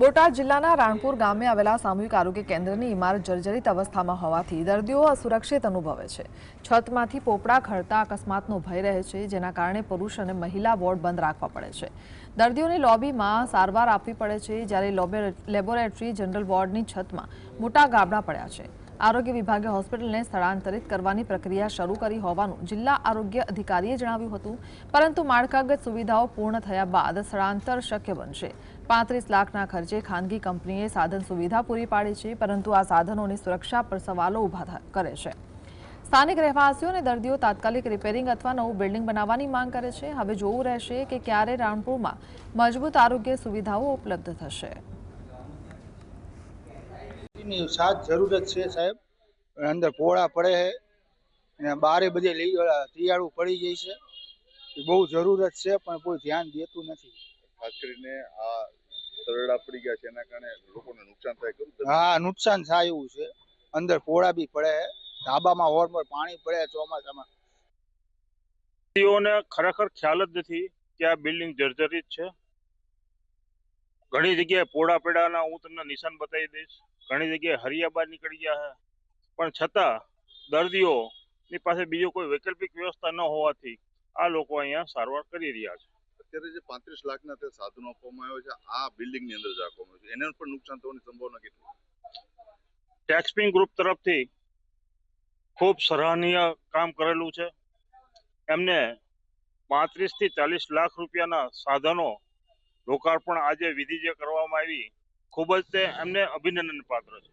બોટાદ જિલ્લાના રાણપુર ગામે આવેલા સામૂહિક આરોગ્ય કેન્દ્રની ઇમારત જર્જરિત અવસ્થામાં હોવાથી દર્દીઓ અસુરક્ષિત અનુભવે છે. છતમાંથી પોપડા ખરતા અકસ્માતનો ભય રહે છે, જેના કારણે પુરુષ અને મહિલા વોર્ડ બંધ રાખવા પડે છે. દર્દીઓને લોબીમાં સારવાર આપવી પડે છે, જ્યારે લેબોરેટરી, જનરલ વોર્ડની છતમાં મોટા ગાબડા પડ્યા છે. આરોગ્ય વિભાગે હોસ્પિટલને સ્થળાંતરિત કરવાની પ્રક્રિયા શરૂ કરી હોવાનું જિલ્લા આરોગ્ય અધિકારીએ જણાવ્યું હતું પરંતુ માળખાગત સુવિધાઓ પૂર્ણ થયા બાદ સ્થળાંતર શક્ય બનશે પાંત્રીસ લાખના ખર્ચે ખાનગી કંપનીએ સાધન સુવિધા પૂરી પાડી છે પરંતુ આ સાધનોની સુરક્ષા પર સવાલો ઊભા થ- કરે છે સ્થાનિક રહેવાસીઓ અને દર્દીઓ તાત્કાલિક રિપેરિંગ અથવા નવું બિલ્ડિંગ બનાવવાની માંગ કરે છે હવે જોવું રહેશે કે ક્યારે રાણપુરમાં મજબૂત આરોગ્ય સુવિધાઓ ઉપલબ્ધ થશે ની સાત જરૂરત છે સાહેબ. અંદર કોળા પડે છે. અને બારે બધે લઈ તિયાળું પડી જાય છે. એ બહુ જરૂરત છે પણ કોઈ ધ્યાન દેતું નથી. ખાસ કરીને આ તરડા પડી ગયા છે એના કારણે લોકોને નુકસાન થાય ખરું હા નુકસાન થાય એવું છે. અંદર કોળા બી પડે છે. ધાબામાં હોરમોર પાણી પડે ચોમાસામાં. વ્યક્તિઓને ખરેખર ખ્યાલ જ નથી કે આ બિલ્ડિંગ જર્જરિત છે. ઘણી જગ્યાએ પોડા પેડાના હું તમને નિશાન બતાવી દઈશ. ઘણી જગ્યાએ હરિયા બહાર નીકળી ગયા છે. પણ છતાં દર્દીઓની પાસે બીજો કોઈ વૈકલ્પિક વ્યવસ્થા ન હોવાથી આ લોકો અહીંયા સારવાર કરી રહ્યા છે. અત્યારે જે પાંત્રીસ લાખના તે સાધનો આપવામાં આવ્યો છે આ બિલ્ડિંગની અંદર જ આપવામાં આવ્યું છે. એને પણ નુકસાન થવાની સંભાવના કેટલી ટેક્સપિંગ ગ્રુપ તરફથી ખૂબ સરાહનીય કામ કરેલું છે. એમને પાંત્રીસથી ચાલીસ લાખ રૂપિયાના સાધનો લોકાર્પણ આજે વિધિ જે કરવામાં આવી ખૂબ જ તે એમને અભિનંદન પાત્ર છે.